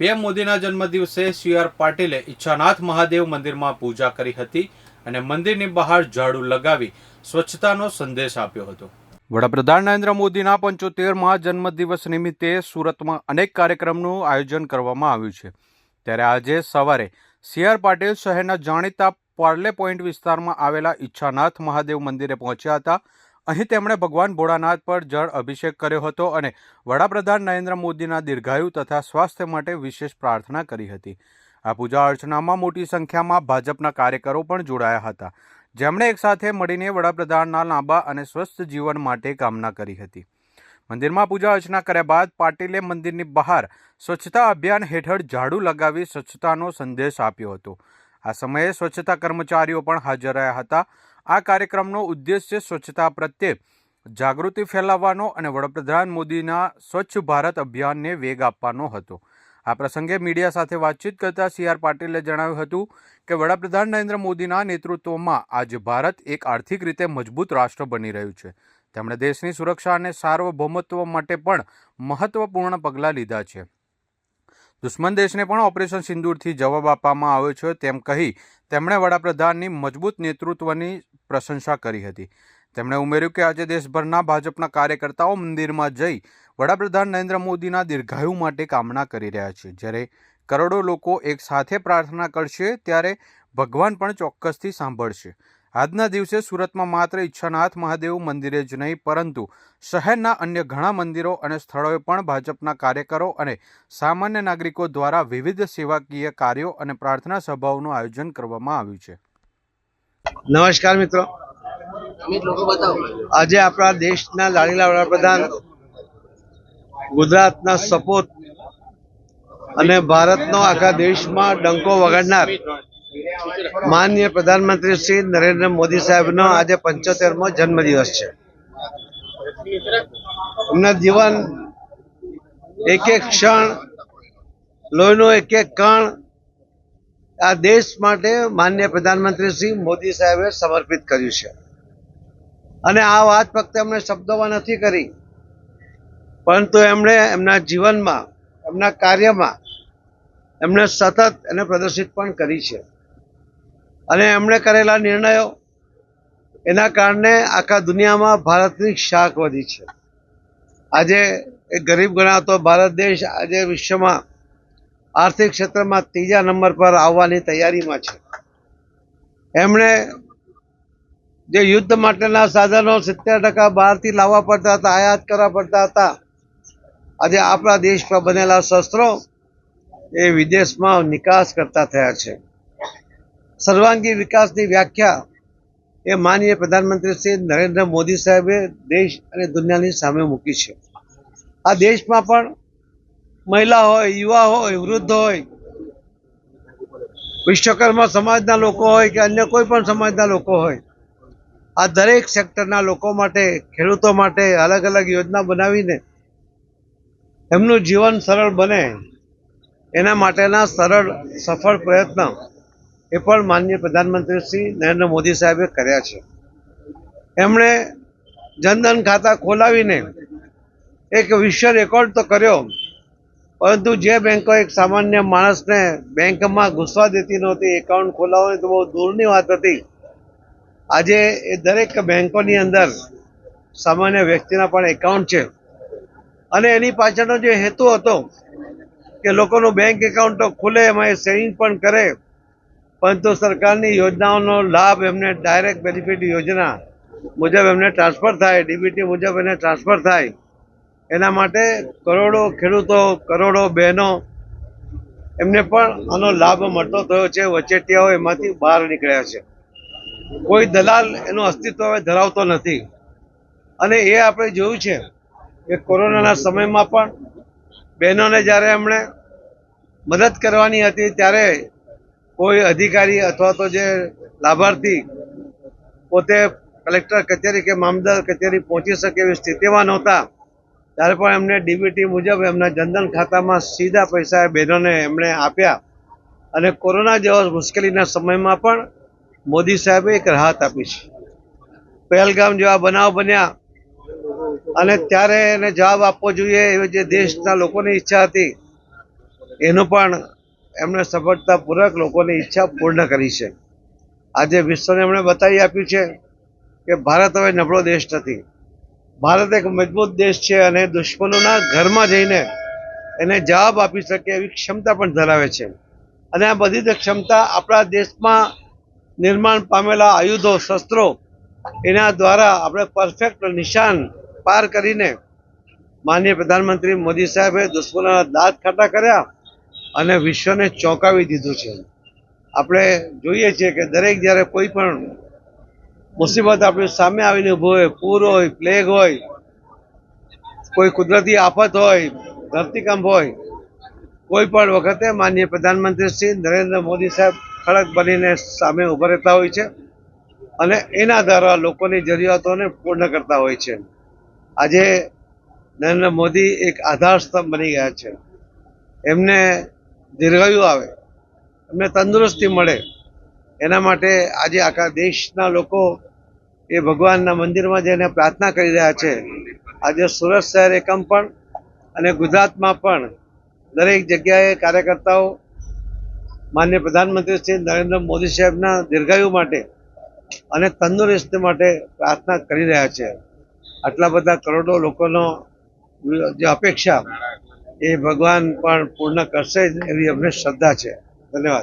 PM મોદીના જન્મદિવસે C R પાટીલે ઈચ્છાનાથ મહાદેવ મંદિરમાં પૂજા કરી હતી અને મંદિરની બહાર ઝાડુ લગાવી સ્વચ્છતાનો સંદેશ આપ્યો હતો. વડાપ્રધાન નરેન્દ્ર મોદીના પંચોતેરમાં જન્મદિવસ નિમિત્તે સુરતમાં અનેક કાર્યક્રમનું આયોજન કરવામાં આવ્યું છે. ત્યારે આજે સવારે સી આર પાટીલ શહેરના જાણીતા પાર્લે પોઈન્ટ વિસ્તારમાં આવેલા ઈચ્છાનાથ મહાદેવ મંદિરે પહોંચ્યા હતા અહીં તેમણે ભગવાન ભોળાનાથ પર જળ અભિષેક કર્યો હતો અને વડાપ્રધાન નરેન્દ્ર મોદીના દીર્ઘાયુ તથા સ્વાસ્થ્ય માટે વિશેષ પ્રાર્થના કરી હતી. આ પૂજા અર્ચનામાં મોટી સંખ્યામાં ભાજપના કાર્યકરો પણ જોડાયા હતા. જેમણે એકસાથે મળીને વડાપ્રધાનના લાંબા અને સ્વસ્થ જીવન માટે કામના કરી હતી. મંદિરમાં પૂજા અર્ચના કર્યા બાદ પાટીલે મંદિરની બહાર સ્વચ્છતા અભિયાન હેઠળ ઝાડુ લગાવી સ્વચ્છતાનો સંદેશ આપ્યો હતો. આ સમયે સ્વચ્છતા કર્મચારીઓ પણ હાજર રહ્યા હતા. આ કાર્યક્રમનો ઉદ્દેશ્ય સ્વચ્છતા પ્રત્યે જાગૃતિ ફેલાવવાનો અને વડાપ્રધાન મોદીના સ્વચ્છ ભારત અભિયાનને વેગ આપવાનો હતો. આ પ્રસંગે મીડિયા સાથે વાતચીત કરતા સી આર પાટીલે જણાવ્યું હતું કે વડાપ્રધાન નરેન્દ્ર મોદીના નેતૃત્વમાં આજે ભારત એક આર્થિક રીતે મજબૂત રાષ્ટ્ર બની રહ્યું છે. તેમણે દેશની સુરક્ષા અને સાર્વભૌમત્વ માટે પણ મહત્વપૂર્ણ પગલાં લીધા છે. દુશ્મન દેશને પણ ઓપરેશન સિંદૂરથી જવાબ આપવામાં આવ્યો છે. તેમ કહી તેમણે વડાપ્રધાનની મજબૂત નેતૃત્વની પ્રશંસા કરી હતી. તેમણે ઉમેર્યું કે આજે દેશભરના ભાજપના કાર્યકર્તાઓ મંદિરમાં જઈ વડાપ્રધાન નરેન્દ્ર મોદીના દીર્ઘાયુ માટે કામના કરી રહ્યા છે. જ્યારે કરોડો લોકો એક સાથે પ્રાર્થના કરશે, ત્યારે ભગવાન પણ ચોક્કસથી સાંભળશે. આજના દિવસે સુરતમાં માત્ર ઈચ્છાનાથ મહાદેવ મંદિરે જ નહીં પરંતુ શહેરના અન્ય ઘણા મંદિરો અને સ્થળોએ પણ ભાજપના કાર્યકરો અને સામાન્ય નાગરિકો દ્વારા વિવિધ સેવાકીય કાર્યો અને પ્રાર્થના સભાઓનું આયોજન કરવામાં આવ્યું છે. નમસ્કાર મિત્રો. આજે આપણા દેશના લાડીલા વડાપ્રધાન ગુજરાતના સપોત અને ભારતનો આખા દેશમાં ડંકો વગાડનાર માનનીય પ્રધાનમંત્રી શ્રી નરેન્દ્ર મોદી સાહેબનો આજે પંચોતેરમો જન્મદિવસ છે. એમના જીવન એક એક ક્ષણ, લોહીનો એક એક કણ આ દેશ માટે માન્ય પ્રધાનમંત્રી શ્રી મોદી સાહેબે સમર્પિત કર્યું છે. અને આ વાત ફક્ત એમણે શબ્દોમાં નથી કરી, પરંતુ એમણે એમના જીવનમાં, એમના કાર્યમાં એમણે સતત એને પ્રદર્શિત પણ કરી છે. અને એમણે કરેલા નિર્ણયો એના કારણે આખા દુનિયામાં ભારતની શાખ વધી છે. આજે એક ગરીબ ગણાતો ભારત દેશ આજે વિશ્વમાં આર્થિક ક્ષેત્રમાં ત્રીજા નંબર પર આવવાની તૈયારીમાં છે. એમણે જે યુદ્ધ માટેના સાધનો સિત્તેર ટકા બહારથી લાવવા પડતા હતા, આયાત કરવા પડતા હતા, આજે આપણા દેશ પર બનેલા શસ્ત્રો એ વિદેશમાં નિકાસ કરતા થયા છે. સર્વાંગી વિકાસની વ્યાખ્યા એ માનીય પ્રધાનમંત્રી શ્રી નરેન્દ્ર મોદી સાહેબે દેશ અને દુનિયાની સામે મૂકી છે. આ દેશમાં પણ મહિલા હોય, યુવા હોય, વૃદ્ધ હોય, વિશ્વકર્મા સમાજના લોકો હોય કે અન્ય કોઈ પણ સમાજના લોકો હોય, આ દરેક સેક્ટરના લોકો માટે, ખેડૂતો માટે અલગ અલગ યોજના બનાવીને એમનું જીવન સરળ બને, એના માટેના સરળ, સફળ પ્રયત્ન એ પણ માનનીય પ્રધાનમંત્રી શ્રી નરેન્દ્ર મોદી સાહેબે કર્યા છે. એમણે જનધન ખાતા ખોલાવીને એક વિશ્વ રેકોર્ડ તો કર્યો, પરંતુ જે બેંકો એક સામાન્ય માણસને બેંકમાં ઘૂસવા દેતી નહોતી, એકાઉન્ટ ખોલાવવાની તો બહુ દૂરની વાત હતી. આજે એ દરેક બેંકોની અંદર સામાન્ય વ્યક્તિના પણ એકાઉન્ટ છે. અને એની પાછળનો જે હેતુ હતો કે લોકોનું બેંક એકાઉન્ટ તો ખુલે, એમાં એ સેવિંગ પણ કરે પરંતુ સરકારની યોજનાઓનો લાભ એમને ડાયરેક્ટ બેનિફિટ યોજના મુજબ એમને ટ્રાન્સફર થાય ડીબીટી મુજબ એને ટ્રાન્સફર થાય. એના માટે કરોડો ખેડૂતો, કરોડો બહેનો એમને પણ આનો લાભ મળતો થયો છે. વચેટિયાઓ એમાંથી બહાર નીકળ્યા છે. કોઈ દલાલ એનું અસ્તિત્વ હવે ધરાવતો નથી. અને એ આપણે જોયું છે કે કોરોનાના સમયમાં પણ બહેનોને જ્યારે એમણે મદદ કરવાની હતી, ત્યારે કોઈ અધિકારી અથવા તો જે લાભાર્થી પોતે કલેક્ટર કચેરી કે મામદાર કચેરી પહોંચી શકે એવી સ્થિતિમાં નહોતા, ત્યારે પણ એમને ડીબીટી મુજબ એમના જનધન ખાતામાં સીધા પૈસા એ બહેનોને એમણે આપ્યા. અને કોરોના જેવા મુશ્કેલીના સમયમાં પણ મોદી સાહેબે એક રાહત આપી છે. પહેલગામ જેવા બનાવ બન્યા અને ત્યારે એને જવાબ આપવો જોઈએ એવી જે દેશના લોકોની ઈચ્છા હતી, એનું પણ એમણે સફળતાપૂર્વક લોકોની ઈચ્છા પૂર્ણ કરી છે. આજે વિશ્વને એમણે બતાવી આપ્યું છે કે ભારત હવે નબળો દેશ નથી. ભારત એક મજબૂત દેશ છે અને દુશ્મનોના ઘરમાં જઈને એને જવાબ આપી શકે એવી ક્ષમતા પણ ધરાવે છે. અને આ બધી જ ક્ષમતા આપણા દેશમાં નિર્માણ પામેલા આયુધો, શસ્ત્રો એના દ્વારા આપણે પરફેક્ટ નિશાન પાર કરીને માનનીય પ્રધાનમંત્રી મોદી સાહેબે દુશ્મનોના દાંત ખાટા કર્યા અને વિશ્વને ચોંકાવી દીધું છે. આપણે જોઈએ છીએ કે દરેક જ્યારે કોઈ પણ મુસીબત આપણી સામે આવીને ઊભો હોય પૂર હોય, પ્લેગ હોય, કોઈ કુદરતી આફત હોય, ધરતીકંપ હોય, કોઈ પણ વખતે માનનીય પ્રધાનમંત્રી શ્રી નરેન્દ્ર મોદી સાહેબ ખડક બનીને સામે ઊભા રહેતા હોય છે અને એના દ્વારા લોકોની જરૂરિયાતોને પૂર્ણ કરતા હોય છે. આજે નરેન્દ્ર મોદી એક આધાર સ્તંભ બની ગયા છે. એમને દીર્ઘાયુ આવે એમને તંદુરસ્તી મળે. એના માટે આજે આખા દેશના લોકો એ ભગવાનના મંદિરમાં જઈને પ્રાર્થના કરી રહ્યા છે. આજે સુરત શહેર એકમ પણ અને ગુજરાતમાં પણ દરેક જગ્યાએ કાર્યકર્તાઓ, માન્ય પ્રધાનમંત્રી શ્રી નરેન્દ્ર મોદી સાહેબના દીર્ઘાયુ માટે અને તંદુરસ્તી માટે પ્રાર્થના કરી રહ્યા છે. આટલા બધા કરોડો લોકોનો જે અપેક્ષા એ ભગવાન પણ પૂર્ણ કરશે એવી અમને શ્રદ્ધા છે. ધન્યવાદ.